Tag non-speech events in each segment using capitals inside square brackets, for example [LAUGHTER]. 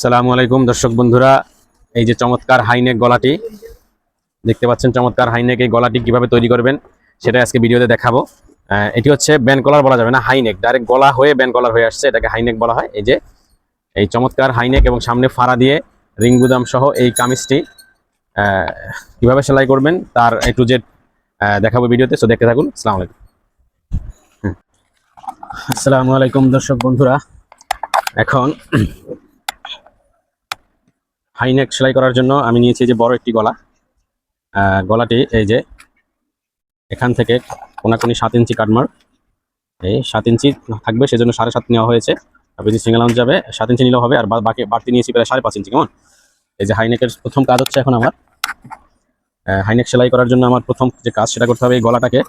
সালামু আলাইকুম দর্শক বন্ধুরা। এই যে চমৎকার হাইনেক গলাটি দেখতে পাচ্ছেন চমৎকার হাইনেক এই গলাটি কীভাবে তৈরি করবেন সেটা আজকে ভিডিওতে দেখাবো। এটি হচ্ছে ব্যান কলার বলা যাবে না হাইনেক। ডাইরেক্ট গলা হয়ে ব্যান কলার হয়ে আসছে এটাকে হাইনেক বলা হয়। এই যে এই চমৎকার হাইনেক এবং সামনে ফাড়া দিয়ে রিং গুদাম সহ এই কামিজটি কীভাবে সেলাই করবেন তার এ টু জেড দেখাবো ভিডিওতে সো দেখতে থাকুন। আসসালামু আলাইকুম। হুম। আসসালামু আলাইকুম দর্শক বন্ধুরা। এখন হাইনেক সেলাই করার জন্য আমি নিয়েছি যে বড় একটি গলা। গলাটি এই যে এখান থেকে কোনাকুনি সাত ইঞ্চি কাটমার। এই সাত ইঞ্চি থাকবে, সেজন্য সাড়ে সাত নেওয়া হয়েছে। আপনি যদি সিঙ্গেল আউন্স যাবে, সাত ইঞ্চি নিলেও হবে, আর বাকি বাড়তি নিয়েছি প্রায় সাড়ে পাঁচ ইঞ্চি, কেমন? এই যে হাইনেকের প্রথম কাজ হচ্ছে এখন আমার। হাইনেক সেলাই করার জন্য আমার প্রথম যে কাজ, সেটা করতে হবে এই গলাটাকে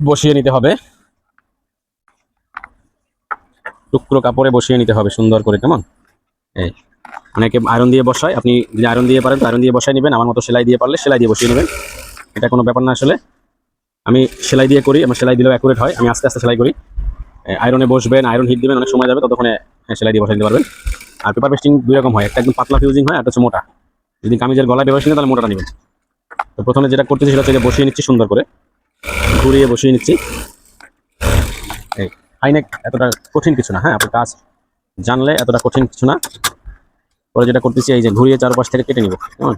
বসিয়ে নিতে হবে। টুকরো কাপড়ে বসিয়ে নিতে হবে সুন্দর করে, কেমন? এই অনেকে আয়রন দিয়ে বসায়। আপনি যদি আয়রন দিয়ে পারেন, তো আয়রন দিয়ে বসাই নেবেন। আমার মতো সেলাই দিয়ে পারলে সেলাই দিয়ে বসিয়ে নেবেন। এটা কোনো ব্যাপার না আসলে। আমি সেলাই দিয়ে করি, আমার সেলাই দিলেও অ্যাকুরেট হয়। আমি আস্তে আস্তে সেলাই করি। আয়রনে বসবেন আয়রন হিট দেবেন, অনেক সময় যাবে, ততক্ষণে সেলাই দিয়ে বসাই দিতে পারবেন। আর পেপার পেস্টিং দুই রকম হয়। একটা একদম পাতলা ফিউজিং হয় একটা হচ্ছে মোটা। যদি কামিজের গলায় ব্যবহার তাহলে মোটাটা নেবেন। তো প্রথমে যেটা করতেছি, সেটা হচ্ছে বসিয়ে নিচ্ছি সুন্দর করে। ঘুরিয়ে বসিয়ে নিচ্ছি। এই হাইনেক এতটা কঠিন কিছু না। হ্যাঁ আপনার কাজ জানলে এতটা কঠিন কিছু না। পরে যেটা করতেছি, এই যে ঘুরিয়ে চারপাশ থেকে কেটে নিব, কেমন?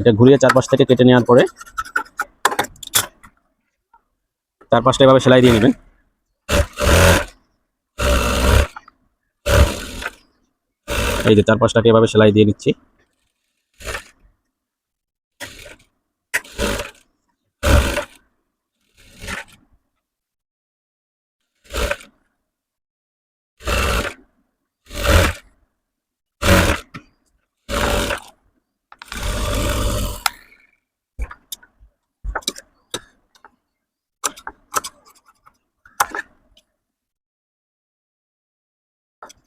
এটা ঘুরিয়ে চারপাশ থেকে কেটে নেওয়ার পরে চারপাশটা এভাবে সেলাই দিয়ে নেবেন। এই যে চারপাশটাকে এভাবে সেলাই দিয়ে নিচ্ছি।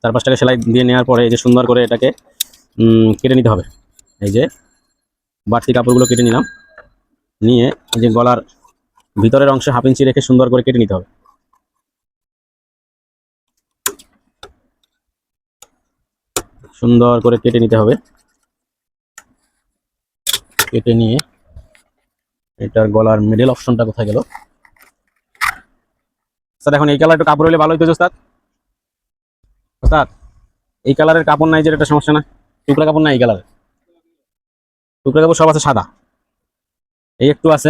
চারপাশটাকে সেলাই দিয়ে নেওয়ার পরে এই যে সুন্দর করে এটাকে কেটে নিতে হবে। এই যে বাড়তি কাপড়গুলো কেটে নিলাম। নিয়ে এই যে গলার ভিতরের অংশে হাফ ইঞ্চি রেখে সুন্দর করে কেটে নিতে হবে। সুন্দর করে কেটে নিতে হবে। কেটে নিয়ে এটার গলার মিডল অপশনটা কোথায় গেল? স্যার, এখন এই কালার একটু কাপড় হলে ভালো হইতো ওস্তাদ ওস্তাদ, এই কালারের কাপড় নাই যে একটা সমস্যা না। টুকরা কাপড় নাই এই কালারের। টুকরা কাপড় সব আছে সাদা। এই একটু আছে।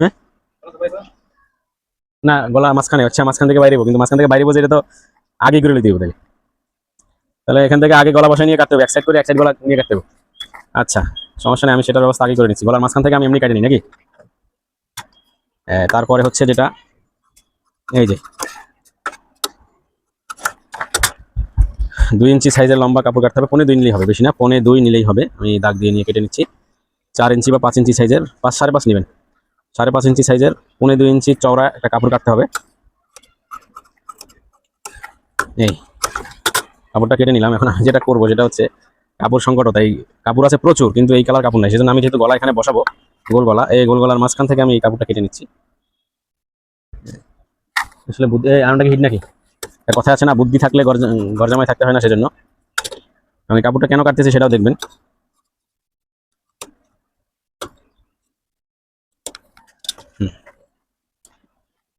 হ্যাঁ? না, গলা মাঝখানে হচ্ছে, মাঝখান থেকে বাইরে কিন্তু মাঝখান থেকে বাইরে বসে এটা তো আগে করে নিতে হবে তাহলে। এখান থেকে আগে গলা বসায় নিয়ে কাটতে হবে। এক সাইড করে, এক সাইড গলা নিয়ে কাটতে হবে। আচ্ছা সমস্যা নেই, আমি সেটার ব্যবস্থা আগে করে নিচ্ছি। গলার মাঝখান থেকে আমি এমনি কাটি নিই, নাকি? তারপরে হচ্ছে যেটা এই যে। দুই ইঞ্চি সাইজের লম্বা কাপড় কাটতে হবে, পনে দুই নিলেই হবে, বেশি না, পনে দুই নিলেই হবে। আমি দাগ দিয়ে নিয়ে কেটে নিচ্ছি। চার ইঞ্চি বা পাঁচ ইঞ্চি সাইজের, পাঁচ, সাড়ে পাঁচ নেবেন। সাড়ে পাঁচ ইঞ্চি সাইজের, পনে দুই ইঞ্চি চওড়া একটা কাপড় কাটতে হবে। এই। কাপড়টা কেটে নিলাম, এখন আমি যেটা করব যেটা হচ্ছে কাপড় সংকট তাই কাপড় আছে প্রচুর, কিন্তু এই কালার কাপড় নাই, সেজন্য আমি যেহেতু গলা এখানে বসাবো, গোল গলা, এই গোল গলার মাঝখান থেকে আমি এই কাপড়টা কেটে নিচ্ছি। আসলে বুদ্ধি আরামটা হিট নাকি? কথা আছে না, বুদ্ধি থাকলে গরজা- গরজামায় থাকতে হয় না সেজন্য। আমি কাপড়টা কেন কাটতেছি সেটাও দেখবেন।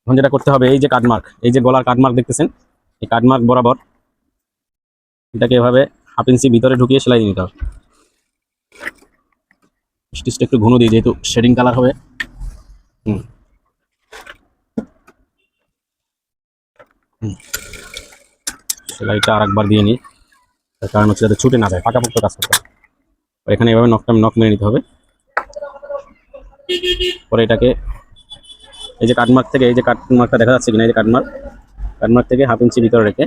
এখন যেটা করতে হবে, এই যে কাটমার্ক এই যে গলার কাটমার্ক দেখতেছেন, এই কাটমার্ক বরাবর এটাকে এভাবে হাফ ইঞ্চি ভিতরে ঢুকিয়ে সেলাই দিয়ে নিতে হবে। স্টিচটা একটু ঘন দিই, যেহেতু শেডিং কালার হবে। হুম। সেলাইটা আর একবার দিয়ে নিই। তার কারণ হচ্ছে যাতে ছুটে না যায় পাকাপোক্ত কাজ করতে এখানে এভাবে নখটা নখ মেরে নিতে হবে। পরে এটাকে এই যে কাটমার্ক থেকে, এই যে কাটমার্কটা দেখা যাচ্ছে কিনা, এই যে কাটমার্ক কাটমার্ক থেকে হাফ ইঞ্চি ভিতরে রেখে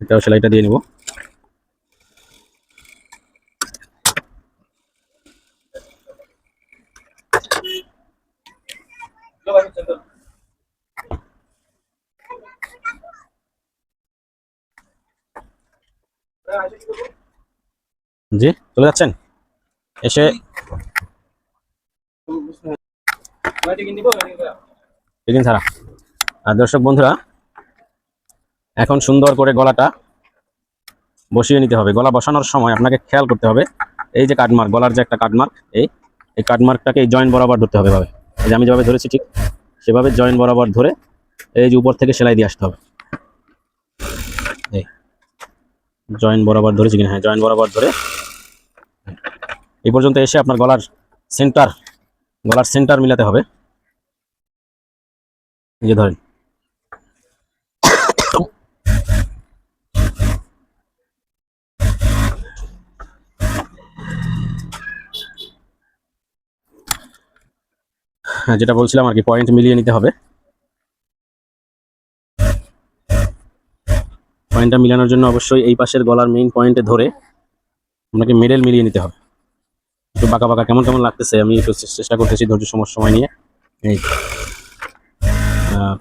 এটাও সেলাইটা দিয়ে নিব। জি, চলে যাচ্ছেন? এসে আর দর্শক বন্ধুরা, এখন সুন্দর করে গলাটা বসিয়ে নিতে হবে। গলা বসানোর সময় আপনাকে খেয়াল করতে হবে, এই যে কাটমার্ক, গলার যে একটা কাটমার্ক, এই এই কাটমার্কটাকে এই জয়েন্ট বরাবর ধরতে হবে এভাবে। এই যে আমি যেভাবে ধরেছি ঠিক সেভাবে জয়েন্ট বরাবর ধরে এই যে উপর থেকে সেলাই দিয়ে আসতে হবে। এই জয়েন্ট বরাবর ধরেছি কিনা? হ্যাঁ জয়েন্ট বরাবর ধরে এই পর্যন্ত এসে আপনার গলার সেন্টার গলার সেন্টার মিলাতে হবে। এই যে ধরেন। হ্যাঁ যেটা বলছিলাম আর কি পয়েন্ট মিলিয়ে নিতে হবে। পয়েন্টটা মিলানোর জন্য অবশ্যই এই পাশের গলার মেইন পয়েন্টে ধরে আপনাকে মেডেল মিলিয়ে নিতে হবে। একটু বাঁকা বাঁকা কেমন কেমন লাগতেছে, আমি একটু চেষ্টা করতেছি ধৈর্য সময় সময় নিয়ে। এই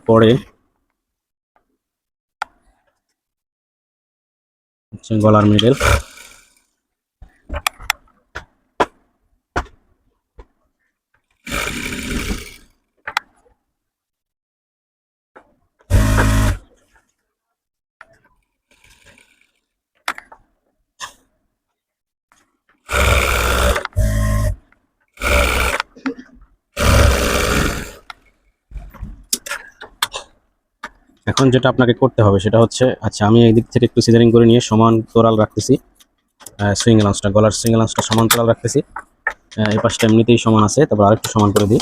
পরে। গলার মেডেল। এখন যেটা আপনাকে করতে হবে সেটা হচ্ছে আচ্ছা আমি এই দিক থেকে একটু সিজারিং করে নিয়ে সমান তোরাল রাখতেছি। সুইং লাঞ্চটা গলার সুইং লাঞ্চটা সমান তোরাল রাখতেছি। এই পাশটা এমনিতেই সমান আছে তারপর আরেকটু সমান করে দিই।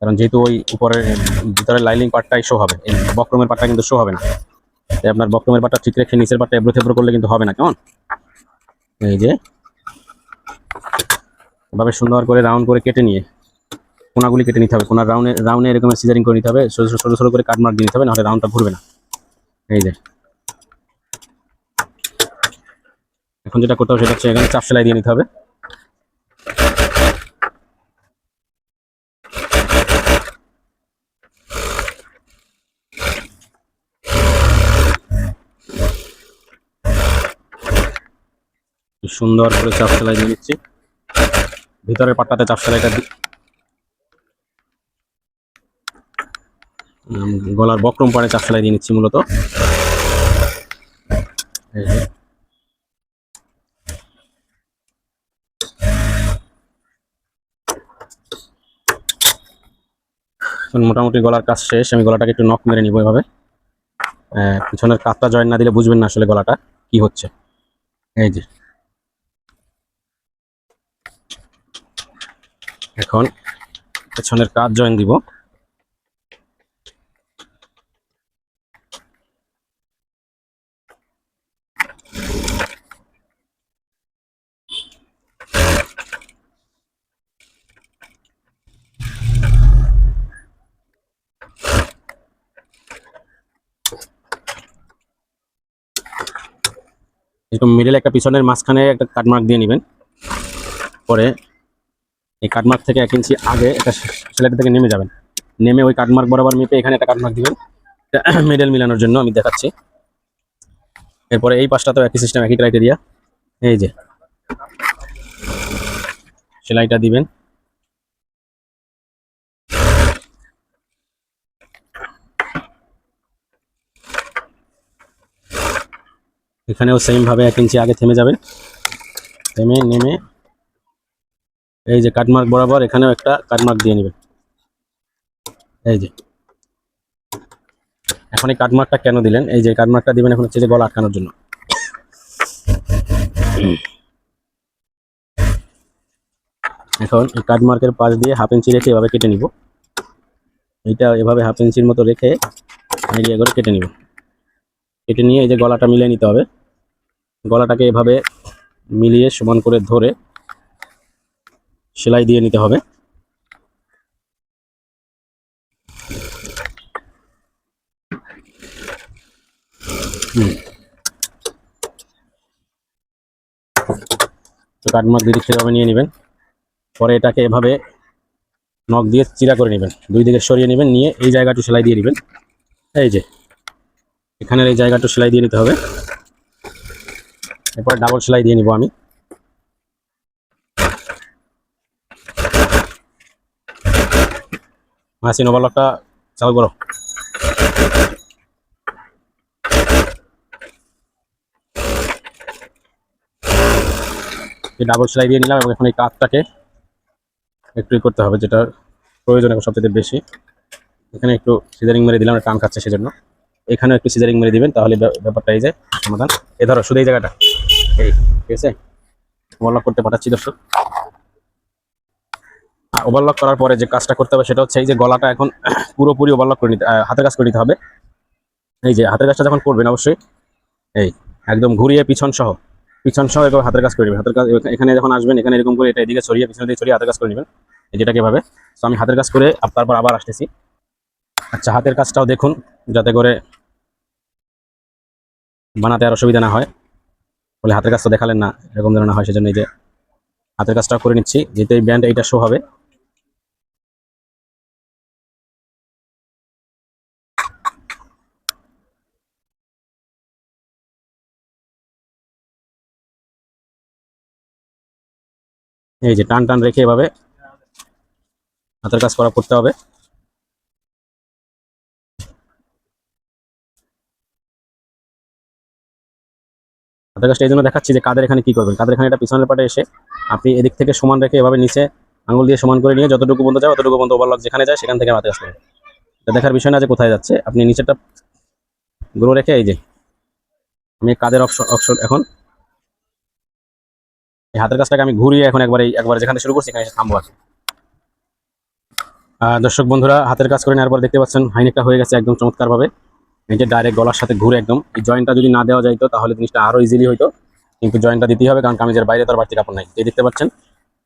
কারণ যেহেতু ওই উপরের উম, ভিতরের লাইলিং পার্টটাই শো হবে এই বক্রমের পার্টটা কিন্তু শো হবে না। তাই আপনার বক্রমের পার্টটা ঠিক রেখে নিচের পার্টটা এবড়ো থেবড়ো করলে কিন্তু হবে না কেমন? এই যে এভাবে সুন্দর করে রাউন্ড করে কেটে নিয়ে কোনাগুলি কেটে নিতে হবে। কোনার রাউনে রাউনে এরকম সিজারিং করে নিতে হবে। ছোটো ছোটো করে কাট মার্ক দিয়ে নিতে হবে, নাহলে রাউন্ডটা ঘুরবে না। এই যে। এখন যেটা করতে হবে সেটা হচ্ছে এখানে চাপ সেলাই দিয়ে নিতে হবে। সুন্দর করে চাপ সেলাই দিয়ে নিচ্ছি। ভিতরের পাট্টাতে চাপ সেলাইটা গলার বক্রম পাড়ে সেলাই দিয়ে নিচ্ছি মূলত। মোটামুটি গলার কাজ শেষ। আমি গলাটাকে একটু নখ মেরে নিব এভাবে। পিছনের কাতটা জয়েন না দিলে বুঝবেন না আসলে গলাটা কি হচ্ছে। এই যে। এখন পেছনের কাজ জয়েন দিব। এরকম মিডিল একটা পিছনের মাঝখানে একটা কাটমার্ক দিয়ে নেবেন। পরে এই কাটমার্ক থেকে এক ইঞ্চি আগে একটা সেলাইটা থেকে নেমে যাবেন। নেমে ওই কাটমার্ক বরাবর মেপে এখানে একটা কাটমার্ক দিবেন। [CLEARS THROAT] মিডিল মিলানোর জন্য আমি দেখাচ্ছি। এরপরে এই পাশটা তো একই সিস্টেম একই ক্রাইটেরিয়া এই যে, সেলাইটা দিবেন। এখানেও সেম ভাবে এক ইঞ্চি আগে থেমে যাবেন থেমে, নেমে। এই যে কাটমার্ক বরাবর এখানেও একটা কাটমার্ক দিয়ে নেবেন এই যে। এখন এই কাটমার্কটা কেন দিলেন? এই যে কাটমার্কটা দিবেন এখন হচ্ছে যে গলা আটকানোর জন্য। এখন এই কাটমার্কের পাশ দিয়ে হাফ ইঞ্চি রেখে এভাবে কেটে নিব। এইটা এভাবে হাফ ইঞ্চির মতো রেখে আইডিয়া করে কেটে নিব। কেটে নিয়ে এই যে গলাটা মিলিয়ে নিতে হবে। গলাটাকে এভাবে মিলিয়ে সমান করে ধরে সেলাই দিয়ে নিতে হবে। তো কাটমার্ক দিদি সেভাবে নিয়ে নেবেন। পরে এটাকে এভাবে নখ দিয়ে চিরা করে নেবেন। দুই দিকে সরিয়ে নেবেন, নিয়ে এই জায়গাটু সেলাই দিয়ে নেবেন। এই যে, এখানের এই জায়গাটু সেলাই দিয়ে নিতে হবে। এরপর ডাবল সেলাই দিয়ে নিব আমি। মাসিন ওভারলকটা চালু করো। ডাবল সেলাই দিয়ে নিলাম এবং এখন এই কাপটাকে একটু করতে হবে, যেটা প্রয়োজন এখন সবচেয়ে বেশি। এখানে একটু সিজারিং মেরে দিলাম টান খাচ্ছে সেজন্য। এখানেও একটু সিজারিং মেরে দিবেন, তাহলে ব্যাপারটা এই যে সমাধান। এ ধরো, শুধু এই জায়গাটা। ঠিক আছে? ওভারলক করতে পাঠাচ্ছি, দর্শক। ওভারলক করার পরে যে কাজটা করতে হবে, সেটা হচ্ছে এই যে গলাটা এখন [CLEARS THROAT] পুরোপুরি ওভারলক করে নিতে হাতের কাজ করে নিতে হবে। এই যে হাতের কাজটা যখন করবেন, অবশ্যই এই একদম ঘুরিয়ে পিছন সহ পিছন সহ এরকম হাতের কাজ করে নেবেন। হাতের কাজ এখানে যখন আসবেন, এখানে এরকম করে এটা এদিকে ছড়িয়ে, পিছনে দিকে ছড়িয়ে হাতের কাজ করে নেবেন। যেটাকে এভাবে। তো আমি হাতের কাজ করে তারপর আবার আসতেছি। আচ্ছা হাতের কাজটাও দেখুন, যাতে করে বানাতে আর অসুবিধা না হয়। বলে হাতের কাজটা দেখালেন না, এরকম না হয়, সেজন্য এই যে হাতের কাজটা করে নিচ্ছি। যেহেতু এই ব্যান্ড এইটা শো হবে। এই যে টান টান রেখে এভাবে হাতের কাজ করা করতে হবে। হাতের এই জন্য দেখাচ্ছি যে কাদের এখানে কি করবেন। কাদের এখানে এটা পিছনের পাটে এসে আপনি এদিক থেকে সমান রেখে এভাবে নিচে আঙুল দিয়ে সমান করে নিয়ে যতটুকু পর্যন্ত যায় ততটুকু পর্যন্ত ওভারলক যেখানে যায় সেখান থেকে হাতে কাজ করবেন এটা দেখার বিষয় না যে কোথায় যাচ্ছে। আপনি নিচেরটা গুলো রেখে এই যে আমি কাদের অপশন অপশন এখন এই হাতের কাজটাকে আমি ঘুরিয়ে এখন একবার একবার যেখানে শুরু করছি এখানে এসে থামবো আর দর্শক বন্ধুরা, হাতের কাজ করে নেওয়ার পর দেখতে পাচ্ছেন হাইনেকটা হয়ে গেছে একদম চমৎকারভাবে। এই যে ডাইরেক্ট গলার সাথে ঘুরে একদম এই জয়েন্টটা যদি না দেওয়া যাইতো তাহলে জিনিসটা আরও ইজিলি হইতো। কিন্তু জয়েন্টটা দিতেই হবে কারণ কামিজের বাইরে তো আর বাড়তি কাপড় নাই। এই দেখতে পাচ্ছেন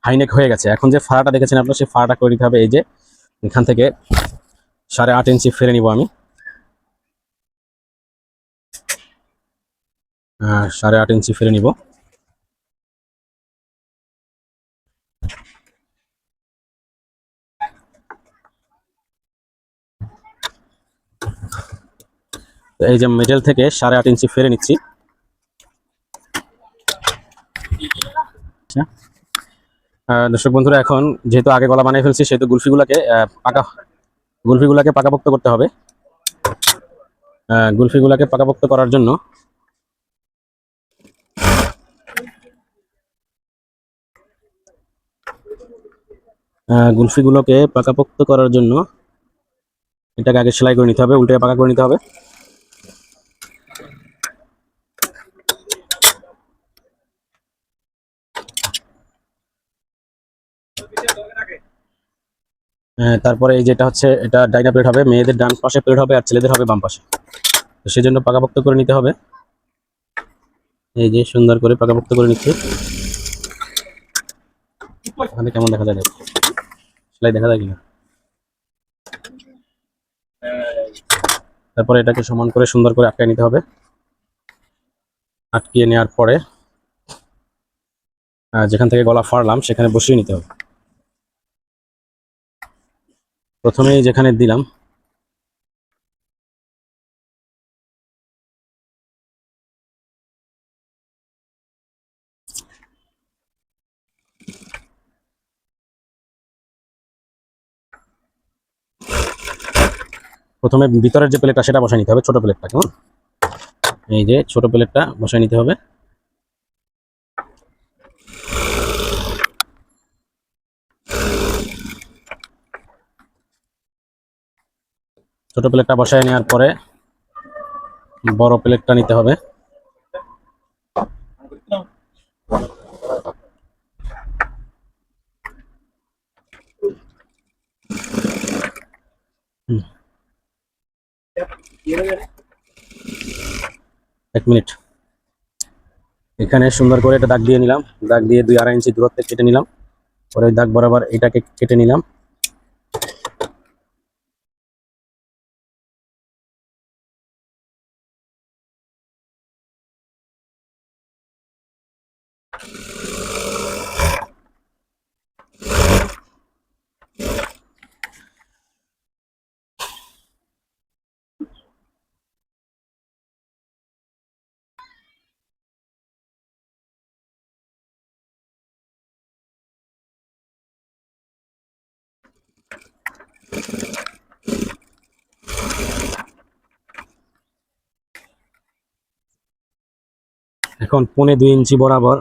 হাইনেক হয়ে গেছে। এখন যে ফাড়াটা দেখেছেন আপনার সেই ফাড়াটা করে দিতে হবে। এই যে এখান থেকে সাড়ে আট ইঞ্চি ফেরে নিব আমি। আহ, সাড়ে আট ইঞ্চি ফেরে নিব। এই যে মিডল থেকে সাড়ে আট ইঞ্চি ফেরে নিচ্ছি। আচ্ছা। দর্শক বন্ধুরা, এখন যেহেতু আগে গলা বানিয়ে ফেলছি, সেহেতু গুলফিগুলাকে পাকা, গুলফিগুলাকে পাকাপোক্ত করতে হবে। গুলফিগুলাকে পাকাপোক্ত করার জন্য গুলফিগুলোকে পাকাপোক্ত করার জন্য এটাকে আগে সেলাই করে নিতে হবে উল্টে পাকা করে নিতে হবে। তারপরে এই যেটা হচ্ছে, এটা ডাইনা প্লেট হবে, মেয়েদের ডান পাশে প্লেট হবে আর ছেলেদের হবে বাম পাশে। তো সেই জন্য পাকাপোক্ত করে নিতে হবে। এই যে সুন্দর করে পাকাপোক্ত করে নিচ্ছে। এখানে কেমন দেখা যায়। সেলাই দেখা যায় কিনা? তারপরে এটাকে সমান করে সুন্দর করে আটকায় নিতে হবে। আটকিয়ে নেওয়ার পরে যেখান থেকে গলা ফাড়লাম, সেখানে বসিয়ে নিতে হবে। প্রথমেই যেখানে দিলাম। প্রথমে ভিতরের যে প্লেটটা সেটা বসায় নিতে হবে, ছোট প্লেটটা কেমন? এই যে ছোট প্লেটটা বসায় নিতে হবে। ছোট প্লেটটা বসায় নেওয়ার পরে বড় প্লেটটা নিতে হবে। এক মিনিট। এখানে সুন্দর করে এটা দাগ দিয়ে নিলাম। দাগ দিয়ে দুই আড়াই ইঞ্চি দূরত্বে কেটে নিলাম। পরে ওই দাগ বরাবর এটাকে কেটে নিলাম। এখন পনে দুই ইঞ্চি বরাবর।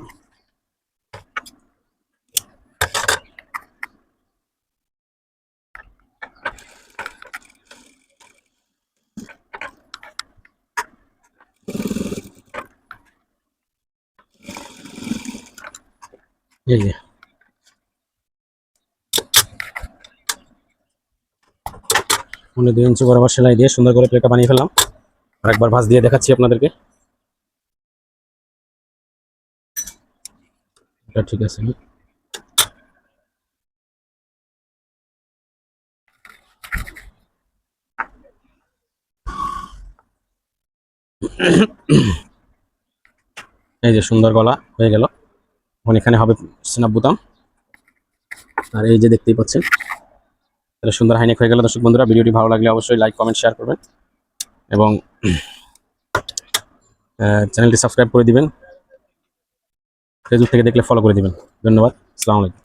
পনেরো দুই ইঞ্চি বরাবর সেলাই দিয়ে সুন্দর করে প্লেটটা বানিয়ে ফেললাম। আর একবার ভাঁজ দিয়ে দেখাচ্ছি আপনাদেরকে। এটা ঠিক আছে। এই যে সুন্দর গলা হয়ে গেল। এখন এখানে হবে সিনাপ বুতাম। আর এই যে দেখতেই পাচ্ছেন, এটা সুন্দর হাইনেক হয়ে গেল। দর্শক বন্ধুরা, ভিডিওটি ভালো লাগলে অবশ্যই লাইক কমেন্ট শেয়ার করবেন। এবং চ্যানেলটি সাবস্ক্রাইব করে দিবেন। ফেসবুক থেকে দেখলে ফলো করে দিবেন। ধন্যবাদ। আলাইকুম।